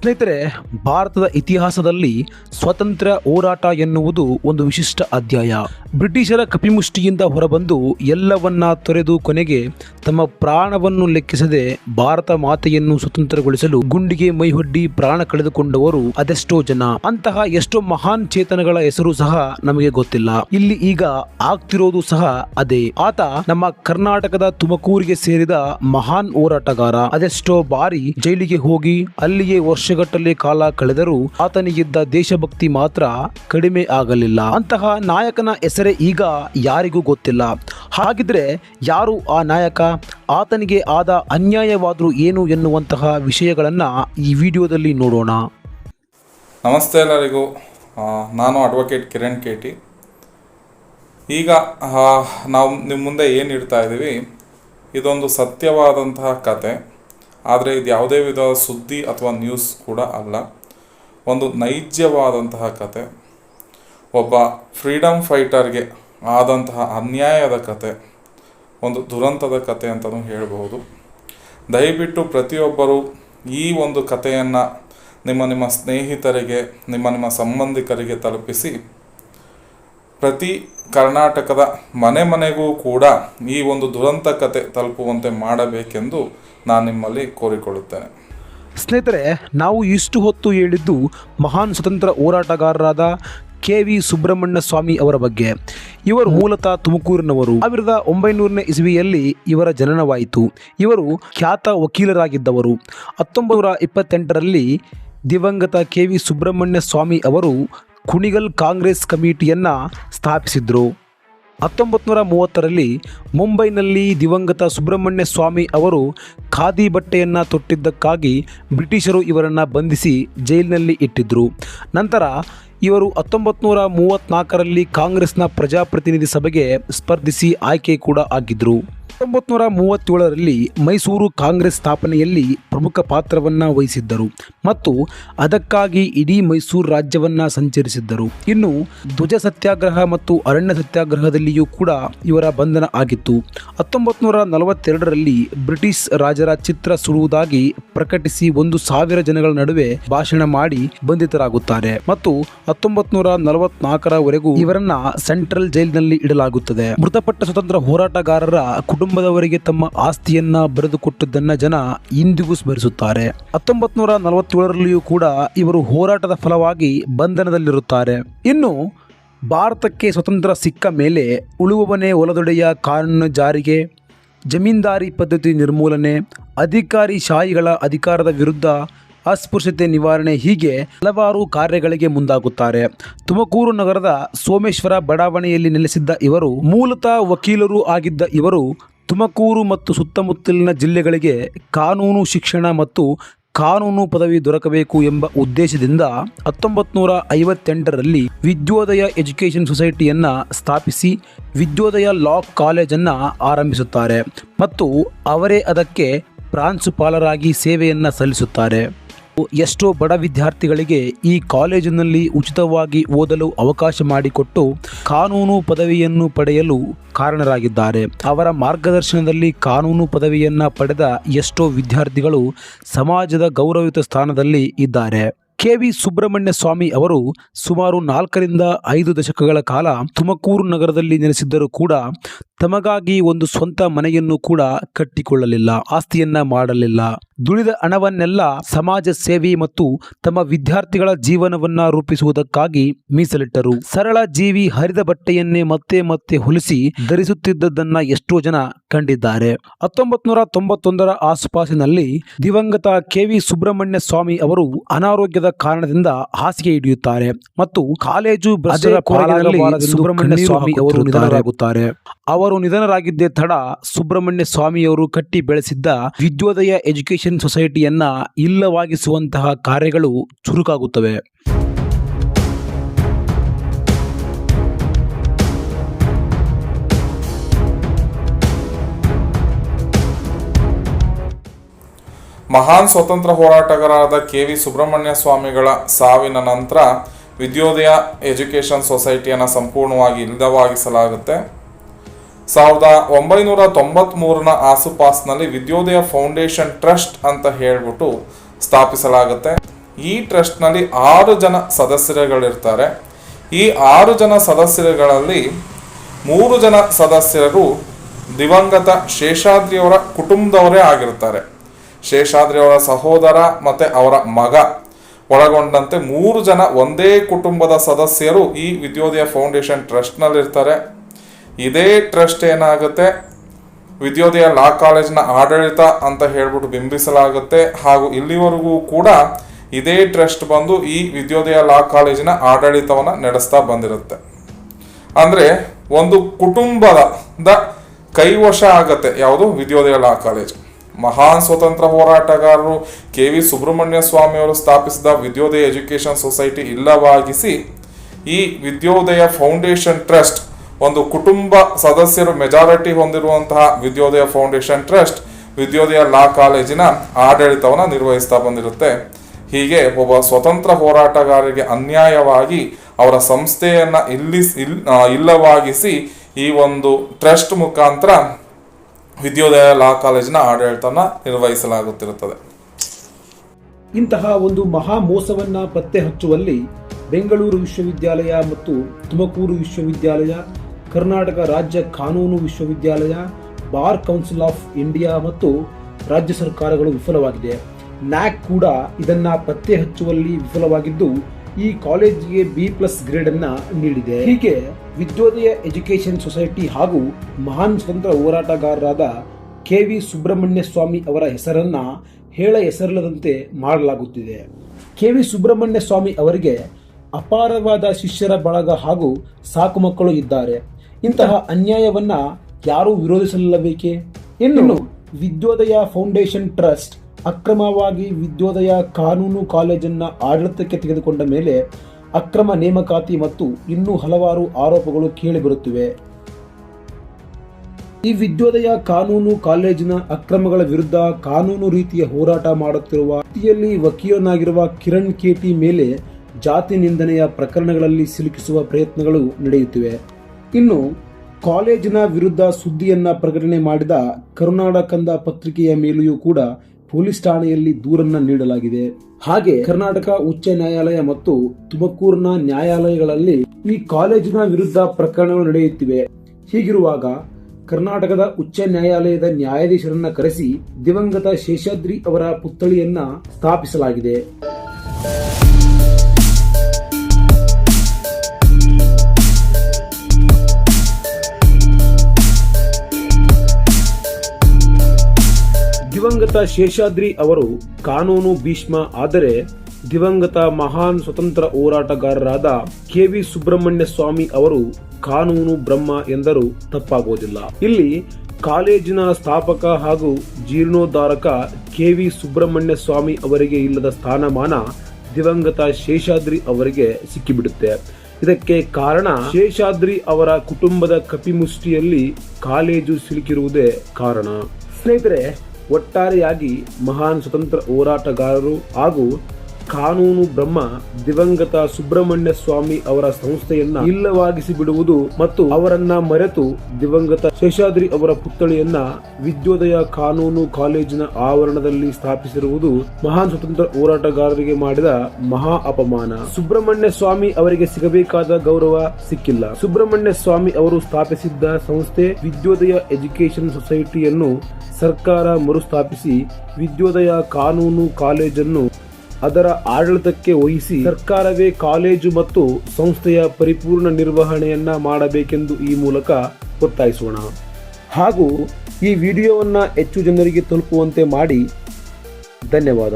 ಸ್ನೇಹಿತರೆ, ಭಾರತದ ಇತಿಹಾಸದಲ್ಲಿ ಸ್ವತಂತ್ರ ಹೋರಾಟ ಎನ್ನುವುದು ಒಂದು ವಿಶಿಷ್ಟ ಅಧ್ಯಾಯ. ಬ್ರಿಟಿಷರ ಕಪಿಮುಷ್ಟಿಯಿಂದ ಹೊರಬಂದು ಎಲ್ಲವನ್ನ ತೊರೆದು ಕೊನೆಗೆ ತಮ್ಮ ಪ್ರಾಣವನ್ನು ಲೆಕ್ಕಿಸದೆ ಭಾರತ ಮಾತೆಯನ್ನು ಸ್ವತಂತ್ರಗೊಳಿಸಲು ಗುಂಡಿಗೆ ಮೈಹೊಡ್ಡಿ ಪ್ರಾಣ ಕಳೆದುಕೊಂಡವರು ಅದೆಷ್ಟೋ ಜನ. ಅಂತಹ ಎಷ್ಟೋ ಮಹಾನ್ ಚೇತನಗಳ ಹೆಸರು ಸಹ ನಮಗೆ ಗೊತ್ತಿಲ್ಲ. ಇಲ್ಲಿ ಈಗ ಆಗ್ತಿರೋದು ಸಹ ಅದೇ. ಆತ ನಮ್ಮ ಕರ್ನಾಟಕದ ತುಮಕೂರಿಗೆ ಸೇರಿದ ಮಹಾನ್ ಹೋರಾಟಗಾರ. ಅದೆಷ್ಟೋ ಬಾರಿ ಜೈಲಿಗೆ ಹೋಗಿ ಅಲ್ಲಿಯೇ ವರ್ಷಗಟ್ಟಲೆ ಕಾಲ ಕಳೆದರೂ ಆತನಿಗಿದ್ದ ದೇಶಭಕ್ತಿ ಮಾತ್ರ ಕಡಿಮೆ ಆಗಲಿಲ್ಲ. ಅಂತಹ ನಾಯಕನ ಹೆಸರೇ ಈಗ ಯಾರಿಗೂ ಗೊತ್ತಿಲ್ಲ. ಹಾಗಿದ್ರೆ ಯಾರು ಆ ನಾಯಕ? ಆತನಿಗೆ ಆದ ಅನ್ಯಾಯವಾದರೂ ಏನು ಎನ್ನುವಂತಹ ವಿಷಯಗಳನ್ನು ಈ ವಿಡಿಯೋದಲ್ಲಿ ನೋಡೋಣ. ನಮಸ್ತೆ ಎಲ್ಲರಿಗೂ. ನಾನು ಅಡ್ವೊಕೇಟ್ ಕಿರಣ್ ಕೇಟಿ. ಈಗ ನಾವು ನಿಮ್ಮ ಮುಂದೆ ಏನು ಇಡ್ತಾ ಇದ್ದೀವಿ ಇದೊಂದು ಸತ್ಯವಾದಂತಹ ಕತೆ. ಆದರೆ ಇದು ಯಾವುದೇ ವಿಧದ ಸುದ್ದಿ ಅಥವಾ ನ್ಯೂಸ್ ಕೂಡ ಅಲ್ಲ. ಒಂದು ನೈಜವಾದಂತಹ ಕತೆ. ಒಬ್ಬ ಫ್ರೀಡಮ್ ಫೈಟರ್ಗೆ ಆದಂತಹ ಅನ್ಯಾಯದ ಕತೆ. ಒಂದು ದುರಂತದ ಕತೆ ಅಂತಲೂ ಹೇಳಬಹುದು. ದಯವಿಟ್ಟು ಪ್ರತಿಯೊಬ್ಬರು ಈ ಒಂದು ಕಥೆಯನ್ನು ನಿಮ್ಮ ನಿಮ್ಮ ಸ್ನೇಹಿತರಿಗೆ, ನಿಮ್ಮ ನಿಮ್ಮ ಸಂಬಂಧಿಕರಿಗೆ ತಲುಪಿಸಿ. ಪ್ರತಿ ಕರ್ನಾಟಕದ ಮನೆ ಮನೆಗೂ ಕೂಡ ಈ ಒಂದು ದುರಂತ ಕತೆ ತಲುಪುವಂತೆ ಮಾಡಬೇಕೆಂದು ನಾನು ನಿಮ್ಮಲ್ಲಿ ಕೋರಿಕೊಳ್ಳುತ್ತೇನೆ. ಸ್ನೇಹಿತರೆ, ನಾವು ಇಷ್ಟು ಹೊತ್ತು ಹೇಳಿದ್ದು ಮಹಾನ್ ಸ್ವತಂತ್ರ ಹೋರಾಟಗಾರರಾದ ಕೆ ವಿ ಸುಬ್ರಹ್ಮಣ್ಯ ಸ್ವಾಮಿ ಅವರ ಬಗ್ಗೆ. ಇವರು ಮೂಲತಃ ತುಮಕೂರಿನವರು. ಸಾವಿರದ ಒಂಬೈನೂರನೇ ಇಸವಿಯಲ್ಲಿ ಇವರ ಜನನವಾಯಿತು. ಇವರು ಖ್ಯಾತ ವಕೀಲರಾಗಿದ್ದವರು. ಹತ್ತೊಂಬತ್ತು ನೂರ ಇಪ್ಪತ್ತೆಂಟರಲ್ಲಿ ದಿವಂಗತ ಕೆ ವಿ ಸುಬ್ರಹ್ಮಣ್ಯ ಸ್ವಾಮಿ ಅವರು ಕುಣಿಗಲ್ ಕಾಂಗ್ರೆಸ್ ಕಮಿಟಿಯನ್ನು ಸ್ಥಾಪಿಸಿದರು. ಹತ್ತೊಂಬತ್ತು ನೂರ ಮೂವತ್ತರಲ್ಲಿ ಮುಂಬೈನಲ್ಲಿ ದಿವಂಗತ ಸುಬ್ರಹ್ಮಣ್ಯ ಸ್ವಾಮಿ ಅವರು ಖಾದಿ ಬಟ್ಟೆಯನ್ನು ತೊಟ್ಟಿದ್ದಕ್ಕಾಗಿ ಬ್ರಿಟಿಷರು ಇವರನ್ನು ಬಂಧಿಸಿ ಜೈಲಿನಲ್ಲಿ ಇಟ್ಟಿದ್ದರು ನಂತರ ಇವರು ಹತ್ತೊಂಬತ್ತು ನೂರ ಮೂವತ್ತ್ನಾಲ್ಕರಲ್ಲಿ ಕಾಂಗ್ರೆಸ್ನ ಪ್ರಜಾಪ್ರತಿನಿಧಿ ಸಭೆಗೆ ಸ್ಪರ್ಧಿಸಿ ಆಯ್ಕೆ ಕೂಡ ಆಗಿದ್ದರು ಹತ್ತೊಂಬತ್ತು ನೂರ ಮೂವತ್ತೇಳರಲ್ಲಿ ಮೈಸೂರು ಕಾಂಗ್ರೆಸ್ ಸ್ಥಾಪನೆಯಲ್ಲಿ ಪ್ರಮುಖ ಪಾತ್ರವನ್ನು ವಹಿಸಿದ್ದರು ಮತ್ತು ಅದಕ್ಕಾಗಿ ಇಡೀ ಮೈಸೂರು ರಾಜ್ಯವನ್ನು ಸಂಚರಿಸಿದ್ದರು. ಇನ್ನು ಧ್ವಜ ಸತ್ಯಾಗ್ರಹ ಮತ್ತು ಅರಣ್ಯ ಸತ್ಯಾಗ್ರಹದಲ್ಲಿಯೂ ಕೂಡ ಇವರ ಬಂಧನ ಆಗಿತ್ತು. ಹತ್ತೊಂಬತ್ತು ನೂರ ನಲವತ್ತೆರಡರಲ್ಲಿ ಬ್ರಿಟಿಷ್ ರಾಜರ ಚಿತ್ರ ಸುಡುವುದಾಗಿ ಪ್ರಕಟಿಸಿ ಒಂದು ಸಾವಿರ ಜನಗಳ ನಡುವೆ ಭಾಷಣ ಮಾಡಿ ಬಂಧಿತರಾಗುತ್ತಾರೆ ಮತ್ತು ಹತ್ತೊಂಬತ್ತು ನೂರ ನಲವತ್ನಾಲ್ಕರವರೆಗೂ ಇವರನ್ನ ಸೆಂಟ್ರಲ್ ಜೈಲಿನಲ್ಲಿ ಇಡಲಾಗುತ್ತದೆ. ಮೃತಪಟ್ಟ ಸ್ವತಂತ್ರ ಹೋರಾಟಗಾರರ ಕುಟುಂಬದವರಿಗೆ ತಮ್ಮ ಆಸ್ತಿಯನ್ನ ಬರೆದುಕೊಟ್ಟದ್ದನ್ನ ಜನ ಇಂದಿಗೂ ಸ್ಮರಿಸುತ್ತಾರೆ. ಹತ್ತೊಂಬತ್ ನೂರ ನಲವತ್ತೇಳರಲ್ಲಿಯೂ ಕೂಡ ಇವರು ಹೋರಾಟದ ಫಲವಾಗಿ ಬಂಧನದಲ್ಲಿರುತ್ತಾರೆ. ಇನ್ನು ಭಾರತಕ್ಕೆ ಸ್ವತಂತ್ರ ಸಿಕ್ಕ ಮೇಲೆ ಉಳುವವನೇ ಒಲದೊಡೆಯ ಕಾನೂನು ಜಾರಿಗೆ, ಜಮೀನ್ದಾರಿ ಪದ್ಧತಿ ನಿರ್ಮೂಲನೆ, ಅಧಿಕಾರಿ ಶಾಹಿಗಳ ಅಧಿಕಾರದ ವಿರುದ್ಧ ಅಸ್ಪೃಶ್ಯತೆ ನಿವಾರಣೆ ಹೀಗೆ ಹಲವಾರು ಕಾರ್ಯಗಳಿಗೆ ಮುಂದಾಗುತ್ತಾರೆ. ತುಮಕೂರು ನಗರದ ಸೋಮೇಶ್ವರ ಬಡಾವಣೆಯಲ್ಲಿ ನೆಲೆಸಿದ್ದ ಇವರು ಮೂಲತಃ ವಕೀಲರು ಆಗಿದ್ದ ಇವರು ತುಮಕೂರು ಮತ್ತು ಸುತ್ತಮುತ್ತಲಿನ ಜಿಲ್ಲೆಗಳಿಗೆ ಕಾನೂನು ಶಿಕ್ಷಣ ಮತ್ತು ಕಾನೂನು ಪದವಿ ದೊರಕಬೇಕು ಎಂಬ ಉದ್ದೇಶದಿಂದ ಹತ್ತೊಂಬತ್ತು ನೂರ ಐವತ್ತೆಂಟರಲ್ಲಿ ವಿದ್ಯೋದಯ ಎಜುಕೇಷನ್ ಸೊಸೈಟಿಯನ್ನು ಸ್ಥಾಪಿಸಿ ವಿದ್ಯೋದಯ ಲಾ ಕಾಲೇಜನ್ನು ಆರಂಭಿಸುತ್ತಾರೆ ಮತ್ತು ಅವರೇ ಅದಕ್ಕೆ ಪ್ರಾಂಶುಪಾಲರಾಗಿ ಸೇವೆಯನ್ನು ಸಲ್ಲಿಸುತ್ತಾರೆ. ಎಷ್ಟೋ ಬಡ ವಿದ್ಯಾರ್ಥಿಗಳಿಗೆ ಈ ಕಾಲೇಜಿನಲ್ಲಿ ಉಚಿತವಾಗಿ ಓದಲು ಅವಕಾಶ ಮಾಡಿಕೊಟ್ಟು ಕಾನೂನು ಪದವಿಯನ್ನು ಪಡೆಯಲು ಕಾರಣರಾಗಿದ್ದಾರೆ. ಅವರ ಮಾರ್ಗದರ್ಶನದಲ್ಲಿ ಕಾನೂನು ಪದವಿಯನ್ನು ಪಡೆದ ಎಷ್ಟೋ ವಿದ್ಯಾರ್ಥಿಗಳು ಸಮಾಜದ ಗೌರವಯುತ ಸ್ಥಾನದಲ್ಲಿ ಇದ್ದಾರೆ. ಕೆ ವಿ ಸುಬ್ರಹ್ಮಣ್ಯ ಸ್ವಾಮಿ ಅವರು ಸುಮಾರು ನಾಲ್ಕರಿಂದ ಐದು ದಶಕಗಳ ಕಾಲ ತುಮಕೂರು ನಗರದಲ್ಲಿ ನೆಲೆಸಿದ್ದರೂ ಕೂಡ ತಮಗಾಗಿ ಒಂದು ಸ್ವಂತ ಮನೆಯನ್ನು ಕೂಡ ಕಟ್ಟಿಕೊಳ್ಳಲಿಲ್ಲ ಆಸ್ತಿಯನ್ನ ಮಾಡಲಿಲ್ಲ. ದುಡಿದ ಹಣವನ್ನೆಲ್ಲ ಸಮಾಜ ಸೇವೆ ಮತ್ತು ತಮ್ಮ ವಿದ್ಯಾರ್ಥಿಗಳ ಜೀವನವನ್ನ ರೂಪಿಸುವುದಕ್ಕಾಗಿ ಮೀಸಲಿಟ್ಟರು. ಸರಳ ಜೀವಿ ಹರಿದ ಬಟ್ಟೆಯನ್ನೇ ಮತ್ತೆ ಮತ್ತೆ ಹೊಲಿಸಿ ಧರಿಸುತ್ತಿದ್ದದನ್ನ ಎಷ್ಟೋ ಜನ ಕಂಡಿದ್ದಾರೆ. ಹತ್ತೊಂಬತ್ತು ನೂರ ತೊಂಬತ್ತೊಂದರ ಆಸುಪಾಸಿನಲ್ಲಿ ದಿವಂಗತ ಕೆ. ವಿ. ಸುಬ್ರಹ್ಮಣ್ಯ ಸ್ವಾಮಿ ಅವರು ಅನಾರೋಗ್ಯದ ಕಾರಣದಿಂದ ಹಾಸಿಗೆ ಹಿಡಿಯುತ್ತಾರೆ ಮತ್ತು ಕಾಲೇಜು ಸುಬ್ರಹ್ಮಣ್ಯ ಸ್ವಾಮಿ ಅವರು ನಿಧನರಾಗುತ್ತಾರೆ. ಅವರು ನಿಧನರಾಗಿದ್ದೇ ತಡ ಸುಬ್ರಹ್ಮಣ್ಯ ಸ್ವಾಮಿಯವರು ಕಟ್ಟಿ ಬೆಳೆಸಿದ್ದ ವಿದ್ಯೋದಯ ಎಜುಕೇಷನ್ ಸೊಸೈಟಿಯನ್ನ ಇಲ್ಲವಾಗಿಸುವಂತಹ ಕಾರ್ಯಗಳು ಚುರುಕಾಗುತ್ತವೆ. ಮಹಾನ್ ಸ್ವತಂತ್ರ ಹೋರಾಟಗಾರರಾದ ಕೆ ವಿ ಸುಬ್ರಹ್ಮಣ್ಯ ಸ್ವಾಮಿಗಳ ಸಾವಿನ ನಂತರ ವಿದ್ಯೋದಯ ಎಜುಕೇಷನ್ ಸೊಸೈಟಿಯನ್ನು ಸಂಪೂರ್ಣವಾಗಿ ಇಲ್ಲವಾಗಿಸಲಾಗುತ್ತೆ ಸಾವಿರದ ಒಂಬೈನೂರ ತೊಂಬತ್ಮೂರನ ಆಸುಪಾಸ್ನಲ್ಲಿ ವಿದ್ಯೋದಯ ಫೌಂಡೇಶನ್ ಟ್ರಸ್ಟ್ ಅಂತ ಹೇಳ್ಬಿಟ್ಟು ಸ್ಥಾಪಿಸಲಾಗುತ್ತೆ. ಈ ಟ್ರಸ್ಟ್ನಲ್ಲಿ ಆರು ಜನ ಸದಸ್ಯರುಗಳಿರ್ತಾರೆ. ಈ ಆರು ಜನ ಸದಸ್ಯರುಗಳಲ್ಲಿ ಮೂರು ಜನ ಸದಸ್ಯರು ದಿವಂಗತ ಶೇಷಾದ್ರಿಯವರ ಕುಟುಂಬದವರೇ ಆಗಿರ್ತಾರೆ. ಶೇಷಾದ್ರಿಯವರ ಸಹೋದರ ಮತ್ತು ಅವರ ಮಗ ಒಳಗೊಂಡಂತೆ ಮೂರು ಜನ ಒಂದೇ ಕುಟುಂಬದ ಸದಸ್ಯರು ಈ ವಿದ್ಯೋದಯ ಫೌಂಡೇಶನ್ ಟ್ರಸ್ಟ್ನಲ್ಲಿರ್ತಾರೆ. ಇದೇ ಟ್ರಸ್ಟ್ ಏನಾಗುತ್ತೆ? ವಿದ್ಯೋದಯ ಲಾ ಕಾಲೇಜ್ನ ಆಡಳಿತ ಅಂತ ಹೇಳ್ಬಿಟ್ಟು ಬಿಂಬಿಸಲಾಗುತ್ತೆ. ಹಾಗೂ ಇಲ್ಲಿವರೆಗೂ ಕೂಡ ಇದೇ ಟ್ರಸ್ಟ್ ಬಂದು ಈ ವಿದ್ಯೋದಯ ಲಾ ಕಾಲೇಜಿನ ಆಡಳಿತವನ್ನು ನಡೆಸ್ತಾ ಬಂದಿರುತ್ತೆ. ಅಂದ್ರೆ ಒಂದು ಕುಟುಂಬದ ಕೈವಶ ಆಗತ್ತೆ ಯಾವುದು? Vidyodaya law college. ಮಹಾನ್ ಸ್ವತಂತ್ರ ಹೋರಾಟಗಾರರು ಕೆ ವಿ ಸುಬ್ರಹ್ಮಣ್ಯ ಸ್ವಾಮಿಯವರು ಸ್ಥಾಪಿಸಿದ ವಿದ್ಯೋದಯ ಎಜುಕೇಶನ್ ಸೊಸೈಟಿ ಇಲ್ಲವಾಗಿಸಿ ಈ ವಿದ್ಯೋದಯ ಫೌಂಡೇಶನ್ ಟ್ರಸ್ಟ್ ಒಂದು ಕುಟುಂಬ ಸದಸ್ಯರು ಮೆಜಾರಿಟಿ ಹೊಂದಿರುವಂತಹ Vidyodaya Foundation Trust Vidyodaya law ಕಾಲೇಜಿನ ಆಡಳಿತವನ್ನು ನಿರ್ವಹಿಸ್ತಾ ಬಂದಿರುತ್ತೆ. ಹೀಗೆ ಒಬ್ಬ ಸ್ವತಂತ್ರ ಹೋರಾಟಗಾರರಿಗೆ ಅನ್ಯಾಯವಾಗಿ ಅವರ ಸಂಸ್ಥೆಯನ್ನ ಇಲ್ಲಿ ಇಲ್ಲವಾಗಿಸಿ ಈ ಒಂದು ಟ್ರಸ್ಟ್ ಮುಖಾಂತರ ವಿದ್ಯೋದಯ ಲಾ ಕಾಲೇಜಿನ ಆಡಳಿತನ ನಿರ್ವಹಿಸಲಾಗುತ್ತಿರುತ್ತದೆ. ಇಂತಹ ಒಂದು ಮಹಾ ಮೋಸವನ್ನ ಪತ್ತೆ ಹಚ್ಚುವಲ್ಲಿ ಬೆಂಗಳೂರು ವಿಶ್ವವಿದ್ಯಾಲಯ ಮತ್ತು ತುಮಕೂರು ವಿಶ್ವವಿದ್ಯಾಲಯ ಕರ್ನಾಟಕ ರಾಜ್ಯ ಕಾನೂನು ವಿಶ್ವವಿದ್ಯಾಲಯ, ಬಾರ್ ಕೌನ್ಸಿಲ್ ಆಫ್ ಇಂಡಿಯಾ ಮತ್ತು ರಾಜ್ಯ ಸರ್ಕಾರಗಳು ವಿಫಲವಾಗಿದೆ. ನ್ಯಾಕ್ ಕೂಡ ಇದನ್ನ ಪತ್ತೆ ಹಚ್ಚುವಲ್ಲಿ ವಿಫಲವಾಗಿದ್ದು, ಈ ಕಾಲೇಜಿಗೆ ಬಿ ಪ್ಲಸ್ ಗ್ರೇಡ್ ಅನ್ನ ನೀಡಿದೆ. ಹೀಗೆ ವಿದ್ಯೋದಯ ಎಜುಕೇಷನ್ ಸೊಸೈಟಿ ಹಾಗೂ ಮಹಾನ್ ಸ್ವತಂತ್ರ ಹೋರಾಟಗಾರರಾದ ಕೆ ವಿ ಸುಬ್ರಹ್ಮಣ್ಯ ಸ್ವಾಮಿ ಅವರ ಹೆಸರನ್ನ ಹೇಳ ಹೆಸರಿಲ್ಲದಂತೆ ಮಾಡಲಾಗುತ್ತಿದೆ. ಕೆ ವಿ ಸುಬ್ರಹ್ಮಣ್ಯ ಸ್ವಾಮಿ ಅವರಿಗೆ ಅಪಾರವಾದ ಶಿಷ್ಯರ ಬಳಗ ಹಾಗೂ ಸಾಕು ಮಕ್ಕಳು ಇದ್ದಾರೆ. ಇಂತಹ ಅನ್ಯಾಯವನ್ನ ಯಾರೂ ವಿರೋಧಿಸಲಿಲ್ಲಬೇಕೆ? ಇನ್ನು ವಿದ್ಯೋದಯ ಫೌಂಡೇಶನ್ ಟ್ರಸ್ಟ್ ಅಕ್ರಮವಾಗಿ ವಿದ್ಯೋದಯ ಕಾನೂನು ಕಾಲೇಜನ್ನ ಆಡಳಿತಕ್ಕೆ ತೆಗೆದುಕೊಂಡ ಮೇಲೆ ಅಕ್ರಮ ನೇಮಕಾತಿ ಮತ್ತು ಇನ್ನೂ ಹಲವಾರು ಆರೋಪಗಳು ಕೇಳಿಬರುತ್ತಿವೆ ಈ ವಿದ್ಯೋದಯ ಕಾನೂನು ಕಾಲೇಜಿನ ಅಕ್ರಮಗಳ ವಿರುದ್ಧ ಕಾನೂನು ರೀತಿಯ ಹೋರಾಟ ಮಾಡುತ್ತಿರುವ ರೀತಿಯಲ್ಲಿ ವಕೀಲನಾಗಿರುವ ಕಿರಣ್ ಕೇಟಿ ಮೇಲೆ ಜಾತಿ ನಿಂದನೆಯ ಪ್ರಕರಣಗಳಲ್ಲಿ ಸಿಲುಕಿಸುವ ಪ್ರಯತ್ನಗಳು ನಡೆಯುತ್ತಿವೆ. ಇನ್ನು ಕಾಲೇಜಿನ ವಿರುದ್ಧ ಸುದ್ದಿಯನ್ನ ಪ್ರಕಟಣೆ ಮಾಡಿದ ಕರುನಾಡ ಕಂದ ಪತ್ರಿಕೆಯ ಮೇಲೆಯೂ ಕೂಡ ಪೊಲೀಸ್ ಠಾಣೆಯಲ್ಲಿ ದೂರನ್ನ ನೀಡಲಾಗಿದೆ. ಹಾಗೆ ಕರ್ನಾಟಕ ಉಚ್ಚ ನ್ಯಾಯಾಲಯ ಮತ್ತು ತುಮಕೂರಿನ ನ್ಯಾಯಾಲಯಗಳಲ್ಲಿ ಈ ಕಾಲೇಜಿನ ವಿರುದ್ಧ ಪ್ರಕರಣಗಳು ನಡೆಯುತ್ತಿವೆ. ಹೀಗಿರುವಾಗ ಕರ್ನಾಟಕದ ಉಚ್ಚ ನ್ಯಾಯಾಲಯದ ನ್ಯಾಯಾಧೀಶರನ್ನ ಕರೆಸಿ ದಿವಂಗತ ಶೇಷಾದ್ರಿ ಅವರ ಪುತ್ಥಳಿಯನ್ನ ಸ್ಥಾಪಿಸಲಾಗಿದೆ. ದಿವಂಗತ ಶೇಷಾದ್ರಿ ಅವರು ಕಾನೂನು ಭೀಷ್ಮ, ಆದರೆ ದಿವಂಗತ ಮಹಾನ್ ಸ್ವತಂತ್ರ ಹೋರಾಟಗಾರರಾದ ಕೆ ವಿ ಸುಬ್ರಹ್ಮಣ್ಯ ಸ್ವಾಮಿ ಅವರು ಕಾನೂನು ಬ್ರಹ್ಮ ಎಂದರೂ ತಪ್ಪಾಗುವುದಿಲ್ಲ. ಇಲ್ಲಿ ಕಾಲೇಜಿನ ಸ್ಥಾಪಕ ಹಾಗೂ ಜೀರ್ಣೋದ್ಧಾರಕ ಕೆ ವಿ ಸುಬ್ರಹ್ಮಣ್ಯ ಸ್ವಾಮಿ ಅವರಿಗೆ ಇಲ್ಲದ ಸ್ಥಾನಮಾನ ದಿವಂಗತ ಶೇಷಾದ್ರಿ ಅವರಿಗೆ ಸಿಕ್ಕಿಬಿಡುತ್ತೆ. ಇದಕ್ಕೆ ಕಾರಣ ಶೇಷಾದ್ರಿ ಅವರ ಕುಟುಂಬದ ಕಪಿಮುಷ್ಟಿಯಲ್ಲಿ ಕಾಲೇಜು ಸಿಲುಕಿರುವುದೇ ಕಾರಣ. ಸ್ನೇಹಿತರೆ ಒಟ್ಟಾರೆಯಾಗಿ ಮಹಾನ್ ಸ್ವತಂತ್ರ ಹೋರಾಟಗಾರರು ಹಾಗೂ ಕಾನೂನು, ಬ್ರಹ್ಮ, ದಿವಂಗತ ಸುಬ್ರಹ್ಮಣ್ಯ ಸ್ವಾಮಿ ಅವರ ಸಂಸ್ಥೆಯನ್ನ ಇಲ್ಲವಾಗಿಸಿ ಬಿಡುವುದು ಮತ್ತು ಅವರನ್ನ ಮರೆತು ದಿವಂಗತ ಶೇಷಾದ್ರಿ ಅವರ ಪುತ್ಥಳಿಯನ್ನ ವಿದ್ಯೋದಯ ಕಾನೂನು ಕಾಲೇಜಿನ ಆವರಣದಲ್ಲಿ ಸ್ಥಾಪಿಸಿರುವುದು ಮಹಾನ್ ಸ್ವತಂತ್ರ ಹೋರಾಟಗಾರರಿಗೆ ಮಾಡಿದ ಮಹಾ ಅಪಮಾನ. ಸುಬ್ರಹ್ಮಣ್ಯ ಸ್ವಾಮಿ ಅವರಿಗೆ ಸಿಗಬೇಕಾದ ಗೌರವ ಸಿಕ್ಕಿಲ್ಲ. ಸುಬ್ರಹ್ಮಣ್ಯ ಸ್ವಾಮಿ ಅವರು ಸ್ಥಾಪಿಸಿದ್ದ ಸಂಸ್ಥೆ ವಿದ್ಯೋದಯ ಎಜುಕೇಶನ್ ಸೊಸೈಟಿಯನ್ನು ಸರ್ಕಾರ ಮರುಸ್ಥಾಪಿಸಿ ವಿದ್ಯೋದಯ ಕಾನೂನು ಕಾಲೇಜನ್ನು ಅದರ ಆಡಳಿತಕ್ಕೆ ವಹಿಸಿ ಸರ್ಕಾರವೇ ಕಾಲೇಜು ಮತ್ತು ಸಂಸ್ಥೆಯ ಪರಿಪೂರ್ಣ ನಿರ್ವಹಣೆಯನ್ನ ಮಾಡಬೇಕೆಂದು ಈ ಮೂಲಕ ಒತ್ತಾಯಿಸೋಣ. ಹಾಗೂ ಈ ವಿಡಿಯೋವನ್ನು ಹೆಚ್ಚು ಜನರಿಗೆ ತಲುಪುವಂತೆ ಮಾಡಿ. ಧನ್ಯವಾದ.